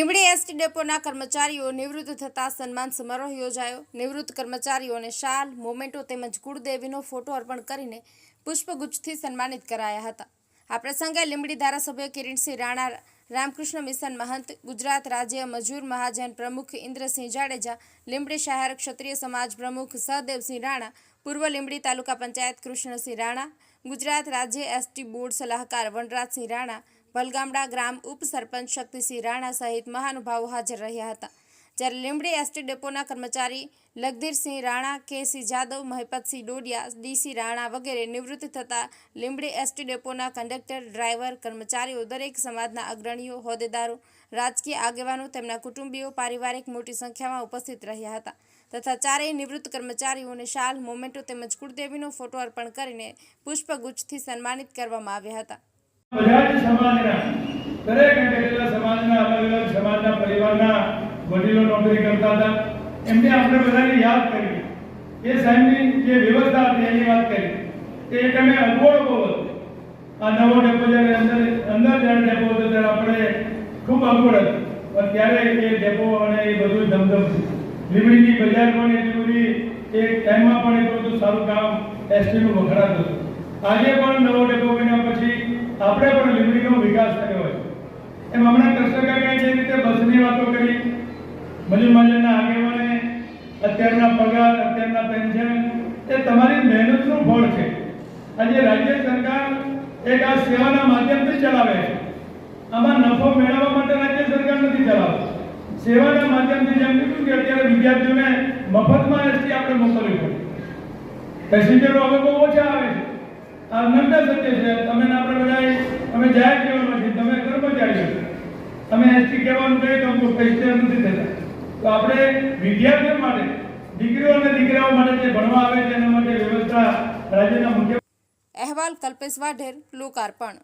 Limbdi ST ડેપોના કર્મચારીઓ નિવૃત્ત થતા સન્માન સમારોહ યોજાયો. નિવૃત્ત કર્મચારીઓને શાલ, મોમેન્ટો તેમજ કુળદેવીનો ફોટો અર્પણ કરીને પુષ્પગુચ્છથી સન્માનિત કરાયા હતા. આ પ્રસંગે લીંબડી ધારાસભ્ય કિરીટસિંહ રાણા, રામકૃષ્ણ મિશન મહંત, ગુજરાત રાજ્ય મજૂર મહાજન પ્રમુખ ઇન્દ્રસિંહ જાડેજા, લીંબડી શહેર ક્ષત્રિય સમાજ પ્રમુખ સહદેવસિંહ રાણા, પૂર્વ લીંબડી તાલુકા પંચાયત કૃષ્ણસિંહ રાણા, ગુજરાત રાજ્ય એસટી બોર્ડ સલાહકાર વનરાજસિંહ રાણા ભલગામડા ગ્રામ ઉપસરપંચ શક્તિસિંહ રાણા સહિત મહાનુભાવો હાજર રહ્યા હતા. જ્યારે લીંબડી એસટી ડેપોના કર્મચારી લગધીરસિંહ રાણા, કેસી જાદવ, મહિપતસિંહ ડોડિયા, ડીસી રાણા વગેરે નિવૃત્ત થતા લીંબડી એસટી ડેપોના કંડક્ટર, ડ્રાઈવર, કર્મચારીઓ દરેક સમાજના અગ્રણીઓ, હોદ્દેદારો, રાજકીય આગેવાનો, તેમના કુટુંબીઓ, પારિવારિક મોટી સંખ્યામાં ઉપસ્થિત રહ્યા હતા તથા ચારેય નિવૃત્ત કર્મચારીઓને શાલ, મોમેન્ટો તેમજ કુળદેવીનો ફોટો અર્પણ કરીને પુષ્પગુચ્છથી સન્માનિત કરવામાં આવ્યા હતા. બધા જ સમાજના, દરેક સમાજના અલગ અલગ સમાજના પરિવારના વડીલો નોકરી કરતા હતા. એમને આપણે બધાને યાદ કરી. એ સાહેબની જે વ્યવસ્થા વાત કરી. એ તમે અગવડ આ નવો ડેપો જ્યારે અંદર અંદર જ્યારે ડેપો હતો ત્યારે આપણે ખૂબ અગવડ હતી. પણ ત્યારે એ ડેપો અને એ બધું ધમધમ લીમડીની બજાર પણ એટલી બધી, એ ટાઈમમાં પણ એટલું બધું સારું કામ એસટીનું વખણાતું હતું. આજે પણ નવો ડેપો બન્યા આપણે પણ લીંબડીનો વિકાસ કર્યો હોય. એમ હમણાં કૃષ્ણ કાકાએ જે રીતે બસની વાતો કરી મજૂર મજૂરના આગેવાને, અત્યારના પગાર, અત્યારના પેન્શન, એ તમારી મહેનતનું ફળ છે. આજે રાજ્ય સરકાર એક આ સેવાના માધ્યમથી ચલાવે છે. આમાં નફો મેળવવા માટે રાજ્ય સરકાર નથી ચલાવતી. સેવાના માધ્યમથી જેમ કીધું કે અત્યારે વિદ્યાર્થીઓને મફતમાં એસટી આપણે મોકલવી પડે. પેસેન્જરો હવે બહુ ઓછા આવે છે. આ નંબર સત્ય છે. તમે આપણે બધા અમે જાહેર જીવનમાં છીએ તમે કર્મચારીઓ. અમે એસટી કહેવાનું કહીએ તો અમુક પૈસા નથી થતા. તો આપણે વિદ્યાર્થીઓ માટે, દીકરીઓ અને દીકરાઓ માટે જે ભણવા આવે છે, એના માટે વ્યવસ્થા રાજ્યના મુખ્ય અહેવાલ કલ્પેશ વાઢેર, લોકાર્પણ.